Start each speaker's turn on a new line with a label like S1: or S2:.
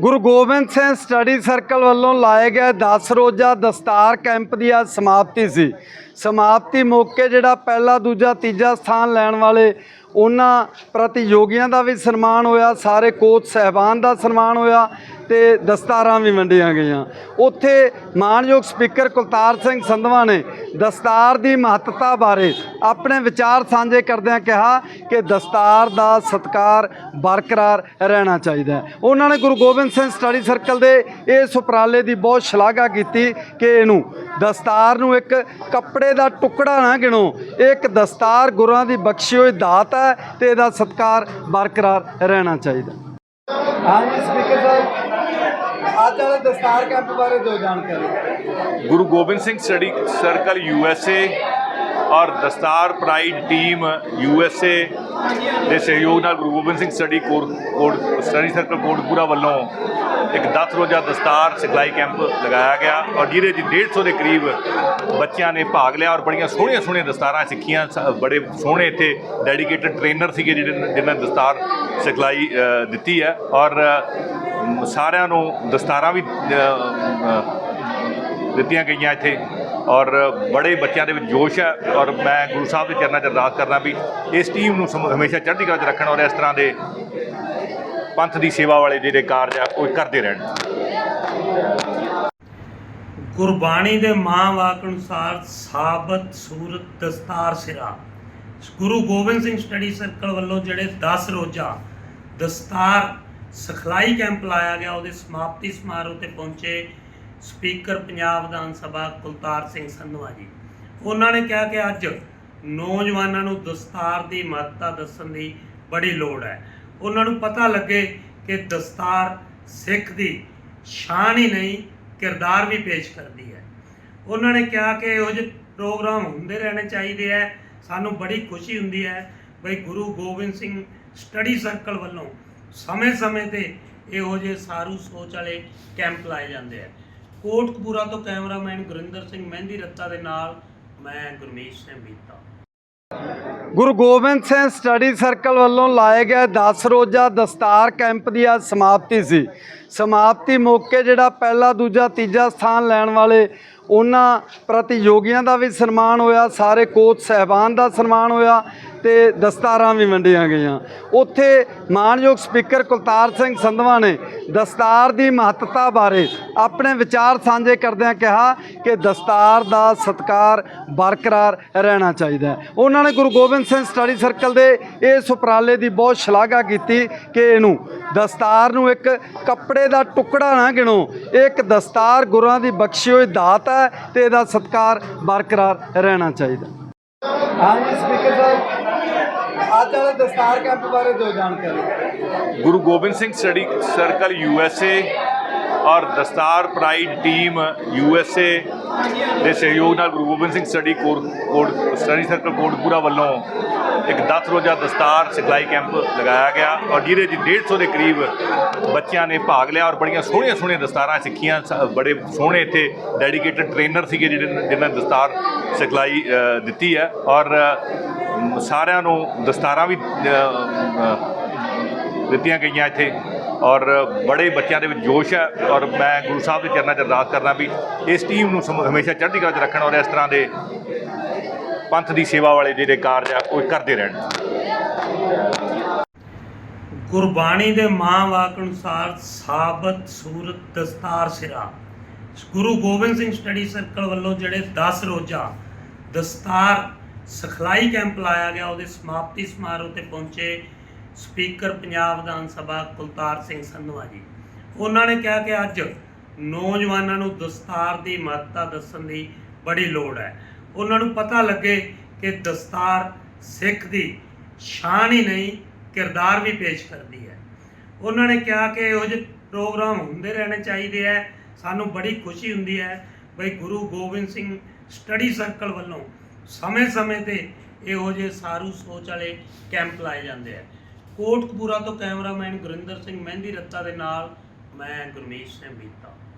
S1: ਗੁਰੂ Gobind Singh study circle ਵੱਲੋਂ ਲਾਏ ਗਏ 10 ਰੋਜ਼ਾ ਦਸਤਾਰ ਕੈਂਪ ਦੀ ਅੱਜ ਸਮਾਪਤੀ ਸੀ। ਸਮਾਪਤੀ ਮੌਕੇ ਜਿਹੜਾ ਪਹਿਲਾ, ਦੂਜਾ, ਤੀਜਾ ਸਥਾਨ ਲੈਣ ਵਾਲੇ ਉਹਨਾਂ ਪ੍ਰਤੀਯੋਗੀਆਂ ਦਾ ਵੀ ਸਨਮਾਨ ਹੋਇਆ, ਸਾਰੇ ਕੋਚ ਸਹਿਬਾਨ ਦਾ ਸਨਮਾਨ ਹੋਇਆ ਤੇ ਦਸਤਾਰਾਂ ਵੀ ਵੰਡੀਆਂ ਗਈਆਂ। ਉੱਥੇ ਮਾਨਯੋਗ ਸਪੀਕਰ ਕੁਲਤਾਰ ਸਿੰਘ ਸੰਧਵਾ ਨੇ ਦਸਤਾਰ ਦੀ ਮਹੱਤਤਾ ਬਾਰੇ ਆਪਣੇ ਵਿਚਾਰ ਸਾਂਝੇ ਕਰਦਿਆਂ ਕਿਹਾ ਕਿ ਦਸਤਾਰ ਦਾ ਸਤਕਾਰ ਬਰਕਰਾਰ ਰਹਿਣਾ ਚਾਹੀਦਾ ਹੈ। ਉਹਨਾਂ ਨੇ ਗੁਰੂ ਗੋਬਿੰਦ ਸਿੰਘ ਸਟੱਡੀ ਸਰਕਲ ਦੇ ਇਸ ਉਪਰਾਲੇ ਦੀ ਬਹੁਤ ਸ਼ਲਾਘਾ ਕੀਤੀ ਕਿ ਇਹਨੂੰ ਦਸਤਾਰ ਨੂੰ ਇੱਕ ਕੱਪੜੇ ਦਾ ਟੁਕੜਾ ਨਾ ਗਿਣੋ ਇਹ ਇੱਕ ਦਸਤਾਰ ਗੁਰਾਂ ਦੀ ਬਖਸ਼ੀ ਹੋਈ ਦਾਤ ਹੈ ਤੇ ਇਹਦਾ ਸਤਕਾਰ ਬਰਕਰਾਰ ਰਹਿਣਾ ਚਾਹੀਦਾ ਹਾਂਜੀ, ਸਪੀਕਰ ਸਾਹਿਬ। ਅੱਜ ਵਾਲੇ ਦਸਤਾਰ ਕੈਂਪ ਬਾਰੇ ਦੋ ਜਾਣਕਾਰੀ।
S2: Guru Gobind Singh study circle USA ਔਰ ਦਸਤਾਰ ਪ੍ਰਾਈਡ ਟੀਮ ਯੂਐਸਏ ਦੇ ਸਹਿਯੋਗ ਨਾਲ Guru Gobind Singh study core study circle Kotkapura ਵੱਲੋਂ ਇੱਕ 10 ਰੋਜ਼ਾ ਦਸਤਾਰ ਸਿਖਲਾਈ ਕੈਂਪ ਲਗਾਇਆ ਗਿਆ ਔਰ ਜਿਹਦੇ 'ਚ 150 ਦੇ ਕਰੀਬ ਬੱਚਿਆਂ ਨੇ ਭਾਗ ਲਿਆ ਔਰ ਬੜੀਆਂ ਸੋਹਣੀਆਂ ਸੋਹਣੀਆਂ ਦਸਤਾਰਾਂ ਸਿੱਖੀਆਂ, ਸ- ਬੜੇ ਸੋਹਣੇ ਇੱਥੇ ਡੈਡੀਕੇਟਡ ਟ੍ਰੇਨਰ ਸੀਗੇ ਜਿਹੜੇ ਜਿਨ੍ਹਾਂ ਨੇ ਦਸਤਾਰ ਸਿਖਲਾਈ ਦਿੱਤੀ ਹੈ ਔਰ ਸਾਰਿਆਂ ਨੂੰ ਦਸਤਾਰਾਂ ਵੀ ਦਿੱਤੀਆਂ ਗਈਆਂ ਇੱਥੇ ਔਰ ਬੜੇ ਬੱਚਿਆਂ ਦੇ ਵਿੱਚ ਜੋਸ਼ ਹੈ ਔਰ ਮੈਂ ਗੁਰੂ ਸਾਹਿਬ ਦੇ ਚਰਨਾਂ 'ਚ ਅਰਦਾਸ ਕਰਦਾ ਵੀ ਇਸ ਟੀਮ ਨੂੰ ਸਮ- ਹਮੇਸ਼ਾ ਚੜ੍ਹਦੀ ਕਲਾ 'ਚ ਰੱਖਣ ਔਰ ਇਸ ਤਰ੍ਹਾਂ ਦੇ ਪੰਥ ਦੀ ਸੇਵਾ ਵਾਲੇ ਜਿਹੜੇ ਕਾਰਜ ਆ, ਉਹ ਕਰਦੇ ਰਹਿਣ।
S3: ਗੁਰਬਾਣੀ ਦੇ ਮਾਂ ਵਾਕ ਅਨੁਸਾਰ ਸਾਬਤ, ਸੂਰਤ, ਦਸਤਾਰ ਸਿਰਾ। ਗੁਰੂ ਗੋਬਿੰਦ ਸਿੰਘ ਸਟੱਡੀ ਸਰਕਲ ਵੱਲੋਂ ਜਿਹੜੇ 10 ਰੋਜ਼ਾ, ਦਸਤਾਰ ਸਿਖਲਾਈ ਕੈਂਪ ਲਾਇਆ ਗਿਆ, ਉਹਦੇ ਸਮਾਪਤੀ ਸਮਾਰੋਹ ਤੇ ਪਹੁੰਚੇ ਸਪੀਕਰ ਪੰਜਾਬ ਵਿਧਾਨ ਸਭਾ ਕੁਲਤਾਰ ਸਿੰਘ ਸੰਧਵਾ ਜੀ। ਉਹਨਾਂ ਨੇ ਕਿਹਾ ਕਿ ਅੱਜ ਨੌਜਵਾਨਾਂ ਨੂੰ ਦਸਤਾਰ ਦੀ ਮਹੱਤਤਾ ਦੱਸਣ ਦੀ ਬੜੀ ਲੋੜ ਹੈ। ਉਹਨਾਂ ਨੂੰ ਪਤਾ ਲੱਗੇ ਕਿ ਦਸਤਾਰ ਸਿੱਖ ਦੀ ਸ਼ਾਨ ਹੀ ਨਹੀਂ, ਕਿਰਦਾਰ ਵੀ ਪੇਸ਼ ਕਰਦੀ ਹੈ। ਉਹਨਾਂ ਨੇ ਕਿਹਾ ਕਿ ਇਹੋ ਜਿਹੇ ਪ੍ਰੋਗਰਾਮ ਹੁੰਦੇ ਰਹਿਣੇ ਚਾਹੀਦੇ ਹੈ, ਸਾਨੂੰ ਬੜੀ ਖੁਸ਼ੀ ਹੁੰਦੀ ਹੈ ਬਈ ਗੁਰੂ ਗੋਬਿੰਦ ਸਿੰਘ ਸਟੱਡੀ ਸਰਕਲ ਵੱਲੋਂ ਸਮੇਂ-ਸਮੇਂ ਤੇ ਇਹੋ ਜਿਹੇ ਸਾਰੂ ਸੋਚ ਵਾਲੇ ਕੈਂਪ ਲਾਏ ਜਾਂਦੇ ਆ ਕੋਟਕਪੂਰਾ ਤੋਂ ਕੈਮਰਾਮੈਨ ਗੁਰਿੰਦਰ ਸਿੰਘ ਮਹਿੰਦੀ ਰੱਤਾ ਦੇ ਨਾਲ ਮੈਂ ਗੁਰਮੀਤ ਸਿੰਘ ਬੀਤਾ
S1: ਗੁਰੂ ਗੋਬਿੰਦ ਸਿੰਘ ਸਟੱਡੀ ਸਰਕਲ ਵੱਲੋਂ ਲਾਏ ਗਏ 10 ਰੋਜ਼ਾ ਦਸਤਾਰ ਕੈਂਪ ਦੀ ਅੱਜ ਸਮਾਪਤੀ ਸੀ। ਸਮਾਪਤੀ ਮੌਕੇ ਜਿਹੜਾ ਪਹਿਲਾ, ਦੂਜਾ, ਤੀਜਾ ਸਥਾਨ ਲੈਣ ਵਾਲੇ ਉਹਨਾਂ ਪ੍ਰਤੀਯੋਗੀਆਂ ਦਾ ਵੀ ਸਨਮਾਨ ਹੋਇਆ, ਸਾਰੇ ਕੋਚ ਸਹਿਬਾਨ ਦਾ ਸਨਮਾਨ ਹੋਇਆ ਤੇ ਦਸਤਾਰਾਂ ਵੀ ਵੰਡੀਆਂ ਗਈਆਂ। ਉੱਥੇ ਮਾਨਯੋਗ ਸਪੀਕਰ ਕੁਲਤਾਰ ਸਿੰਘ ਸੰਧਵਾ ਨੇ ਦਸਤਾਰ ਦੀ ਮਹੱਤਤਾ ਬਾਰੇ ਆਪਣੇ ਵਿਚਾਰ ਸਾਂਝੇ ਕਰਦਿਆਂ ਕਿਹਾ ਕਿ ਦਸਤਾਰ ਦਾ ਸਤਕਾਰ ਬਰਕਰਾਰ ਰਹਿਣਾ ਚਾਹੀਦਾ ਉਹਨਾਂ ਨੇ ਗੁਰੂ ਗੋਬਿੰਦ ਸਿੰਘ ਸਟੱਡੀ ਸਰਕਲ ਦੇ ਇਸ ਉਪਰਾਲੇ ਦੀ ਬਹੁਤ ਸ਼ਲਾਘਾ ਕੀਤੀ ਕਿ ਇਹਨੂੰ ਦਸਤਾਰ ਨੂੰ ਇੱਕ ਕੱਪੜੇ ਦਾ ਟੁਕੜਾ ਨਾ ਗਿਣੋ ਇਹ ਇੱਕ ਦਸਤਾਰ ਗੁਰਾਂ ਦੀ ਬਖਸ਼ੀ ਹੋਈ ਦਾਤ ਹੈ ਤੇ ਇਹਦਾ ਸਤਕਾਰ ਬਰਕਰਾਰ ਰਹਿਣਾ ਚਾਹੀਦਾ ਹਾਂਜੀ, ਸਪੀਕਰ ਸਾਹਿਬ। ਅੱਜ ਵਾਲੇ ਦਸਤਾਰ ਕੈਂਪ ਬਾਰੇ ਦੋ ਜਾਣਕਾਰੀ।
S2: Guru Gobind Singh study circle USA ਔਰ ਦਸਤਾਰ ਪ੍ਰਾਈਡ ਟੀਮ ਯੂਐਸਏ ਦੇ ਸਹਿਯੋਗ ਨਾਲ Guru Gobind Singh study core code study circle Kotkapura ਵੱਲੋਂ ਇੱਕ 10 ਰੋਜ਼ਾ ਦਸਤਾਰ ਸਿਖਲਾਈ ਕੈਂਪ ਲਗਾਇਆ ਗਿਆ ਔਰ ਜਿਹਦੇ 'ਚ 150 ਦੇ ਕਰੀਬ ਬੱਚਿਆਂ ਨੇ ਭਾਗ ਲਿਆ ਔਰ ਬੜੀਆਂ ਸੋਹਣੀਆਂ ਸੋਹਣੀਆਂ ਦਸਤਾਰਾਂ ਸਿੱਖੀਆਂ, ਸ- ਬੜੇ ਸੋਹਣੇ ਇੱਥੇ ਡੈਡੀਕੇਟਡ ਟ੍ਰੇਨਰ ਸੀਗੇ ਜਿਹੜੇ ਜਿਨ੍ਹਾਂ ਨੇ ਦਸਤਾਰ ਸਿਖਲਾਈ ਦਿੱਤੀ ਹੈ ਔਰ ਸਾਰਿਆਂ ਨੂੰ ਦਸਤਾਰਾਂ ਵੀ ਦਿੱਤੀਆਂ ਗਈਆਂ ਇੱਥੇ ਔਰ ਬੜੇ ਬੱਚਿਆਂ ਦੇ ਵਿੱਚ ਜੋਸ਼ ਹੈ ਔਰ ਮੈਂ ਗੁਰੂ ਸਾਹਿਬ ਦੇ ਚਰਨਾਂ 'ਚ ਅਰਦਾਸ ਕਰਦਾ ਵੀ ਇਸ ਟੀਮ ਨੂੰ ਸਮ- ਹਮੇਸ਼ਾ ਚੜ੍ਹਦੀ ਕਲਾ 'ਚ ਰੱਖਣ ਔਰ ਇਸ ਤਰ੍ਹਾਂ ਦੇ ਪੰਥ ਦੀ ਸੇਵਾ ਵਾਲੇ ਜਿਹੜੇ ਕਾਰਜ ਆ, ਉਹ ਕਰਦੇ ਰਹਿਣ।
S3: ਗੁਰਬਾਣੀ ਦੇ ਮਾਂ ਵਾਕ ਅਨੁਸਾਰ ਸਾਬਤ, ਸੂਰਤ, ਦਸਤਾਰ, ਸਿਰਾ। ਗੁਰੂ ਗੋਬਿੰਦ ਸਿੰਘ ਸਟੱਡੀ ਸਰਕਲ ਵੱਲੋਂ ਜਿਹੜੇ 10 ਰੋਜ਼ਾ, ਦਸਤਾਰ ਸਿਖਲਾਈ ਕੈਂਪ ਲਾਇਆ ਗਿਆ, ਉਹਦੇ ਸਮਾਪਤੀ ਸਮਾਰੋਹ ਤੇ ਪਹੁੰਚੇ ਸਪੀਕਰ ਪੰਜਾਬ ਵਿਧਾਨ ਸਭਾ ਕੁਲਤਾਰ ਸਿੰਘ ਸੰਧਵਾ ਜੀ। ਉਹਨਾਂ ਨੇ ਕਿਹਾ ਕਿ ਅੱਜ ਨੌਜਵਾਨਾਂ ਨੂੰ ਦਸਤਾਰ ਦੀ ਮਹੱਤਤਾ ਦੱਸਣ ਦੀ ਬੜੀ ਲੋੜ ਹੈ। ਉਹਨਾਂ ਨੂੰ ਪਤਾ ਲੱਗੇ ਕਿ ਦਸਤਾਰ ਸਿੱਖ ਦੀ ਸ਼ਾਨ ਹੀ ਨਹੀਂ, ਕਿਰਦਾਰ ਵੀ ਪੇਸ਼ ਕਰਦੀ ਹੈ। ਉਹਨਾਂ ਨੇ ਕਿਹਾ ਕਿ ਇਹੋ ਜਿਹੇ ਪ੍ਰੋਗਰਾਮ ਹੁੰਦੇ ਰਹਿਣੇ ਚਾਹੀਦੇ ਹੈ, ਸਾਨੂੰ ਬੜੀ ਖੁਸ਼ੀ ਹੁੰਦੀ ਹੈ ਬਈ ਗੁਰੂ ਗੋਬਿੰਦ ਸਿੰਘ ਸਟੱਡੀ ਸਰਕਲ ਵੱਲੋਂ ਸਮੇਂ-ਸਮੇਂ ਤੇ ਇਹੋ ਜਿਹੇ ਸਾਰੂ ਸੋਚ ਵਾਲੇ ਕੈਂਪ ਲਾਏ ਜਾਂਦੇ ਆ ਕੋਟਕਪੂਰਾ ਤੋਂ ਕੈਮਰਾਮੈਨ ਗੁਰਿੰਦਰ ਸਿੰਘ ਮਹਿੰਦੀ ਰੱਤਾ ਦੇ ਨਾਲ ਮੈਂ ਗੁਰਮੀਤ ਸਿੰਘ ਬੀਤਾ